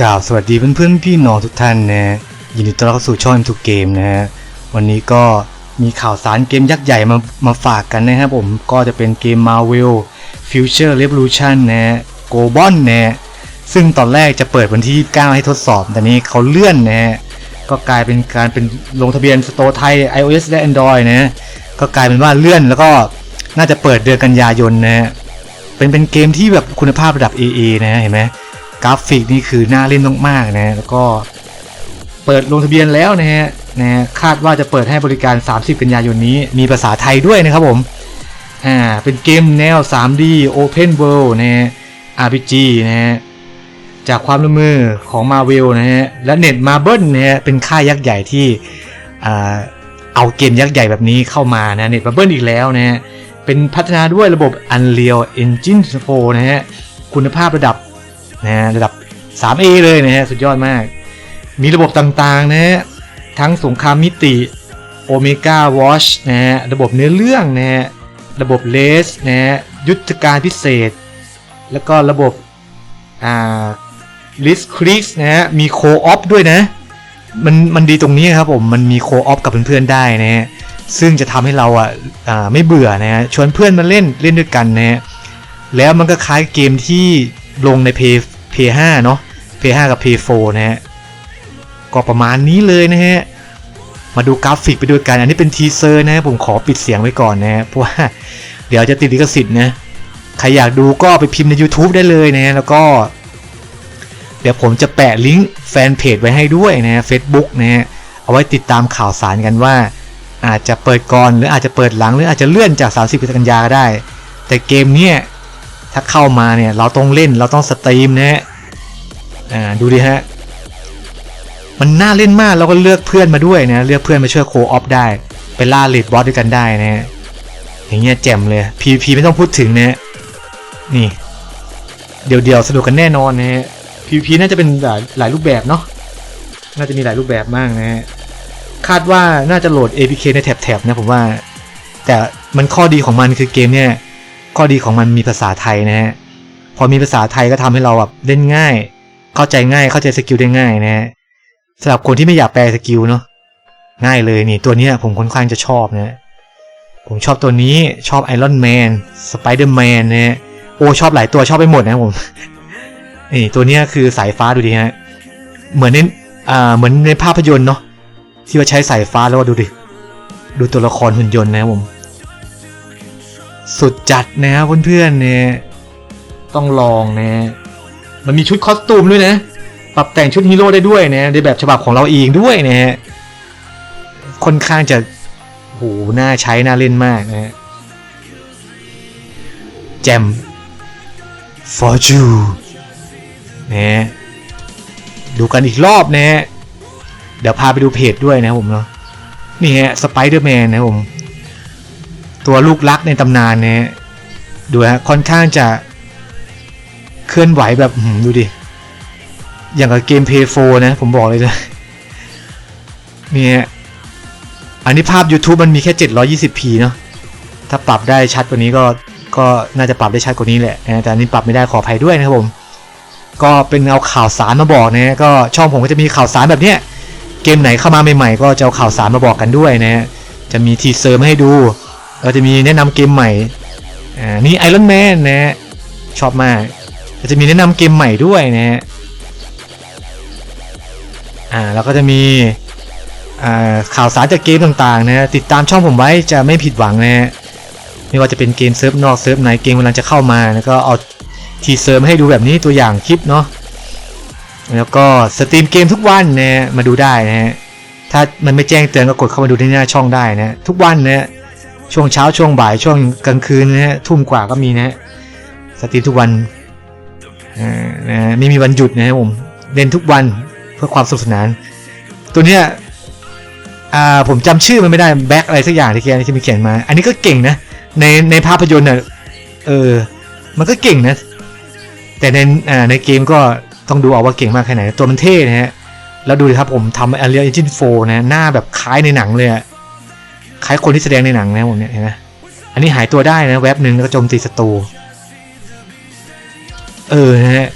กล่าวสวัสดีเพื่อนๆพี่น้องทุกท่านนะยินดีต้อนรับเข้าสู่ช่อง M2 Game นะฮะวันนี้ก็มีข่าวสารเกมยักษ์ใหญ่มามาฝากกันนะครับผมก็จะเป็นเกม Marvel Future Revolution นะฮะ g o b o n นะฮะซึ่งตอนแรกจะเปิดวันที่ 9 ให้ทดสอบ แต่นี้เขาเลื่อนนะฮะก็กลายเป็นการเป็นลงทะเบียนสโตร์ไทย iOS และ Android นะฮะก็กลายเป็นว่าเลื่อนแล้วก็น่าจะเปิดเดือนกันยายนนะฮะเป็นเป็นเกมที่แบบคุณภาพระดับ AA นะฮะเห็นไหม กราฟิกนี่คือน่าเล่นมากๆนะแล้วก็เปิดลงทะเบียนแล้วนะฮะนะฮะคาดว่าจะเปิดให้บริการ 30 กันยายนนี้ มีภาษาไทยด้วยนะครับผมอ่าเป็นเกมแนว 3D Open World นะฮะ RPG นะฮะจากความร่วมมือของ Marvel นะฮะและเน็ตมาเบิลนะฮะเป็นค่ายยักษ์ใหญ่ที่เอาเกมยักษ์ใหญ่แบบนี้เข้ามานะเน็ตมาเบิลอีกแล้วนะฮะเป็นพัฒนาด้วยระบบ Unreal Engine 4นะฮะคุณภาพระดับ นะฮะระดับ 3A เลยนะฮะสุดยอดมาก มีระบบต่างๆนะฮะทั้งสงครามมิติโอเมก้าวอชนะฮะระบบเนื้อเรื่องนะฮะระบบเลสนะฮะยุทธการพิเศษ แล้วก็ระบบอ่าลิสคลิกนะฮะมีโคออฟด้วยนะ มันมันดีตรงนี้ครับผม มันมีโคออฟกับเพื่อนๆได้นะฮะซึ่งจะทำให้เราอะไม่เบื่อนะฮะชวนเพื่อนมาเล่นเล่นด้วยกันนะฮะแล้วมันก็คล้ายเกมที่ลงใน Play Play P5 เนาะ P5 กับ P4 นะฮะ ก็ประมาณนี้เลยนะฮะ มาดูกราฟิกไปด้วยกัน อันนี้เป็นทีเซอร์นะฮะผมขอปิดเสียงไว้ก่อนนะเพราะว่าเดี๋ยวจะติดลิขสิทธิ์นะ ใครอยากดูก็ไปพิมพ์ใน YouTube ได้เลยนะ แล้วก็ เดี๋ยวผมจะแปะลิงก์แฟนเพจไว้ให้ด้วยนะ Facebook นะฮะ เอาไว้ติดตามข่าวสารกันว่า อาจจะเปิดก่อนหรืออาจจะเปิดหลังหรืออาจจะเลื่อนจาก 30กันยาก็ได้ แต่เกมเนี้ย ถ้าเข้ามาเนี่ยเราต้องเล่นเราต้องสตรีมนะฮะอ่าดูดิฮะมันน่าเล่นมากเราก็เลือกเพื่อนมาด้วยนะเลือกเพื่อนมาช่วยโคออฟได้ไปล่าเลดบอสด้วยกันได้นะฮะอย่างเงี้ยแจ่มเลย PVP ไม่ต้องพูดถึงนะฮะนี่ เดี๋ยวเดี๋ยวสนุกกันแน่นอนนะฮะ PVP น่าจะเป็นหลายหลายรูปแบบเนาะน่าจะมีหลายรูปแบบมากนะฮะคาดว่าน่าจะโหลด APK ในแท็บๆนะผมว่า แต่มันข้อดีของมันคือเกมเนี่ย ข้อดีของมันมีภาษาไทยนะฮะพอมีภาษาไทยก็ทำให้เราแบบเล่นง่าย เข้าใจง่ายเข้าใจสกิลได้ง่ายนะฮะสำหรับคนที่ไม่อยากแปลสกิลเนาะง่ายเลยนี่ตัวนี้ผมค่อนข้างจะชอบนะผมชอบตัวนี้ชอบไอรอนแมนสไปเดอร์แมนนะฮะโอ้ชอบหลายตัวชอบไปหมดนะผมนี่ตัวนี้คือสายฟ้าดูดิฮะเหมือนในอ่าเหมือนในภาพยนตร์เนาะที่ว่าใช้สายฟ้าแล้วว่าดูดิดูตัวละครหุ่นยนต์นะครับผม สุดจัดนะครับเพื่อนๆเนี่ยต้องลองนะมันมีชุดคอสตูมด้วยนะ ปรับแต่งชุดฮีโร่ได้ด้วยนะในแบบฉบับของเราเองด้วยนะฮะค่อนข้างจะโหน่าใช้น่าเล่นมากนะฮะแจมฟอร์จูนะดูกันอีกรอบนะฮะเดี๋ยวพาไปดูเพจด้วยนะผมเนาะนี่ฮะสไปเดอร์แมนนะผม ตัวลูกรักในตำนานเนะฮะดูฮะค่อนข้างจะเคลื่อนไหวแบบดูดิ อย่างกับเกมเพย์โฟนะผมบอกเลยนะนี่ฮะอันนี้ภาพ YouTube มันมีแค่ 720p เนาะถ้าปรับได้ชัดกว่านี้ก็ก็น่าจะปรับได้ชัดกว่านี้แหละแต่อันนี้ปรับไม่ได้ขออภัยด้วยนะครับผม ก็เป็นเอาข่าวสารมาบอกนะก็ช่องผมก็จะมีข่าวสารแบบเนี้ยเกมไหนเข้ามาใหม่ๆ ก็จะเอาข่าวสารมาบอกกันด้วยนะจะมีทีเซอร์มาให้ดู เราจะมีแนะนำเกมใหม่ อ่า นี่ไอรอนแมนนะ ชอบมากจะมีแนะนำเกมใหม่ด้วยนะฮะอ่า แล้วก็จะมี อ่า ข่าวสารจากเกมต่างๆ นะ ติดตามช่องผมไว้จะไม่ผิดหวังนะฮะไม่ว่าจะเป็นเกมเซิร์ฟนอกเซิร์ฟไหนเกมกำลังจะเข้ามาแล้วก็เอาทีเซอร์มาให้ดูแบบนี้ตัวอย่างคลิปเนาะ แล้วก็สตรีมเกมทุกวันนะ มาดูได้นะฮะ ถ้ามันไม่แจ้งเตือนก็กดเข้ามาดูที่หน้าช่องได้นะฮะทุกวันนะฮะ ช่วงเช้าช่วงบ่ายช่วงกลางคืนนะฮะทุ่มกว่าก็มีนะฮะสตรีมทุกวันอ่านะไม่มีวันหยุดนะครับผมเล่นทุกวันเพื่อความสนุกสนาน ตัวเนี้ยอ่าผมจำชื่อมันไม่ได้แบ็คอะไรสักอย่างที่เขียนที่มีเขียนมา อันนี้ก็เก่งนะในในภาพยนตร์เน่ะเออ มันก็เก่งนะ แต่ในอ่าในเกมก็ต้องดูเอาว่าเก่งมากแค่ไหน ตัวมันเท่นะฮะแล้วดูดิครับผมทำ Unreal Engine 4นะหน้าแบบคล้ายในหนังเลยอะ คล้ายคนที่แสดงในหนังนะผมเนี่ยเห็นไหมอันนี้หายตัวได้นะแว็บหนึ่งแล้วก็โจมตีศัตรูเออนะฮะ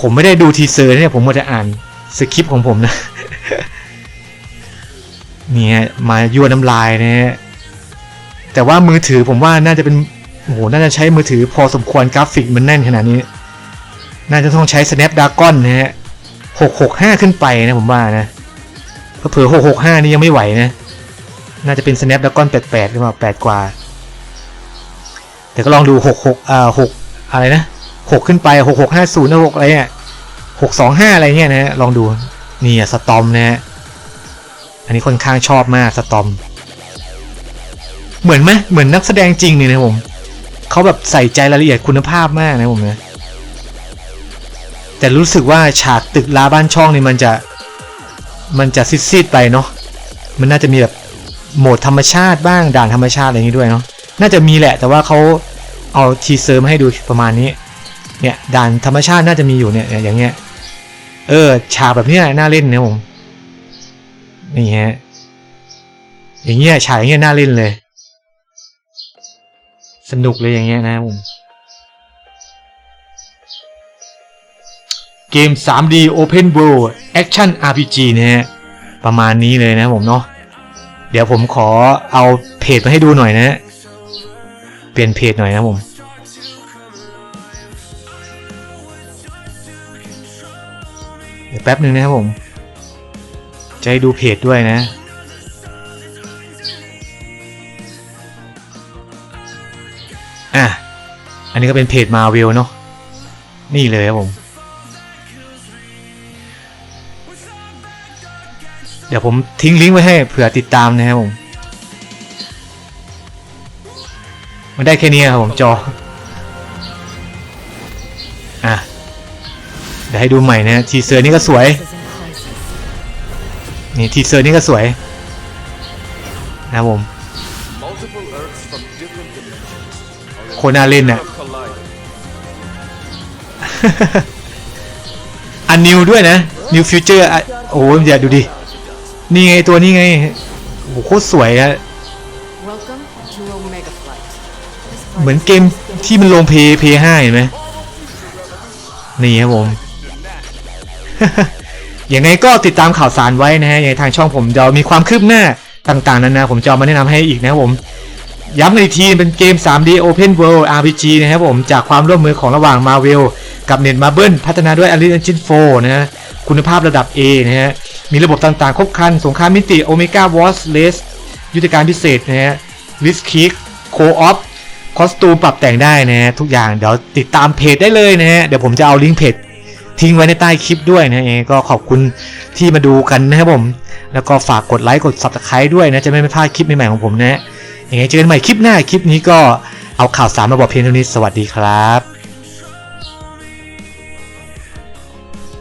ผมไม่ได้ดูทีเซอร์เนี่ยผมมัวแต่อ่านสคริปต์ของผมนะเนี่ยมายั่วน้ำลายนะฮะแต่ว่ามือถือผมว่าน่าจะเป็นโอ้โหน่าจะใช้มือถือพอสมควรกราฟิกมันแน่นขนาดนี้ น่าจะต้องใช้ Snapdragon นะฮะ665ขึ้นไปนะผมว่านะเผื่อๆ665นี่ยังไม่ไหวนะ น่าจะเป็น Snapdragon 88หรือเปล่า8กว่าแต่ก็ลองดู66อ่า6อะไรนะ6ขึ้นไป 6650นะ6อะไรเนี่ย625 อะไรเงี้ยนะลองดูนี่อะสตอมนะฮะอันนี้ค่อนข้างชอบมากสตอม เหมือนไหมเหมือนนักแสดงจริงเลยนะผมเขาแบบใส่ใจรายละเอียดคุณภาพมากนะผมนะแต่รู้สึกว่าฉากตึกลาบ้านช่องนี่มันจะ มันจะซีดๆไปเนาะมันน่าจะมีแบบ โหมดธรรมชาติบ้างด่านธรรมชาติอะไรนี้ด้วยเนาะน่าจะมีแหละแต่ว่าเขาเอาทีเซอร์มาให้ดูประมาณนี้ เนี่ยด่านธรรมชาติน่าจะมีอยู่เนี่ยอย่างเงี้ยเออฉากแบบนี้น่าเล่นนะผมนี่ฮะอย่างเงี้ยฉากอย่างเงี้ยน่าเล่นเลย สนุกเลยอย่างเงี้ยนะผมเกม 3D Open World Action RPG นะฮะประมาณนี้เลยนะผมเนาะ เดี๋ยวผมขอเอาเพจมาให้ดูหน่อยนะฮะเปลี่ยนเพจหน่อยนะผม เดี๋ยวแป๊บหนึ่งนะครับผม จะให้ดูเพจด้วยนะอะอันนี้ก็เป็นเพจมาเวลเนาะนี่เลยครับผม เดี๋ยวผมทิ้งลิงก์ไว้ให้เผื่อติดตามนะครับผม มันได้แค่นี้ครับผมจอ อะ เดี๋ยวให้ดูใหม่นะทีเซอร์นี่ก็สวย นี่ทีเซอร์นี่ก็สวย นะครับผม Multiple Earths from different dimensions. โคตรน่าเล่นน่ะ Collide. อันนิวด้วยนะ New Future อะโอ้โหอย่าดูดิ นี่ไงตัวนี้ไงโอ้โหโคตรสวยอะ Welcome to Omega Flight. เหมือนเกมที่มันลงเพย์เพย์ห้าเห็นไหมนี่ครับผม อย่างไงก็ติดตามข่าวสารไว้นะฮะยังไงทางช่องผมเดี๋ยวมีความคืบหน้าต่างๆนานาผมจะเอามาแนะนำให้อีกนะครับผม ย้ำกันอีกทีเป็นเกม 3D Open World RPG นะครับผมจากความร่วมมือของระหว่าง Marvel กับ Netmarble พัฒนาด้วย Unreal Engine 4 นะฮะคุณภาพระดับ A นะฮะ มีระบบต่างๆ ครบครัน สงครามมิติ Omega Wars Race ยุทธการพิเศษนะฮะ Risk Kick Co-op คอสตูมปรับแต่งได้นะฮะทุกอย่างเดี๋ยวติดตามเพจได้เลยนะฮะเดี๋ยวผมจะเอาลิงก์เพจทิ้งไว้ในใต้คลิปด้วยนะเองก็ขอบคุณที่มาดูกันนะครับผม แล้วก็ฝากกดไลค์กด subscribe ด้วยนะ จะไม่พลาดคลิปใหม่ๆของผมนะยังไงเจอกันใหม่คลิปหน้าคลิปนี้ก็เอาข่าวสารมาบอกเพียงเท่านี้สวัสดีครับ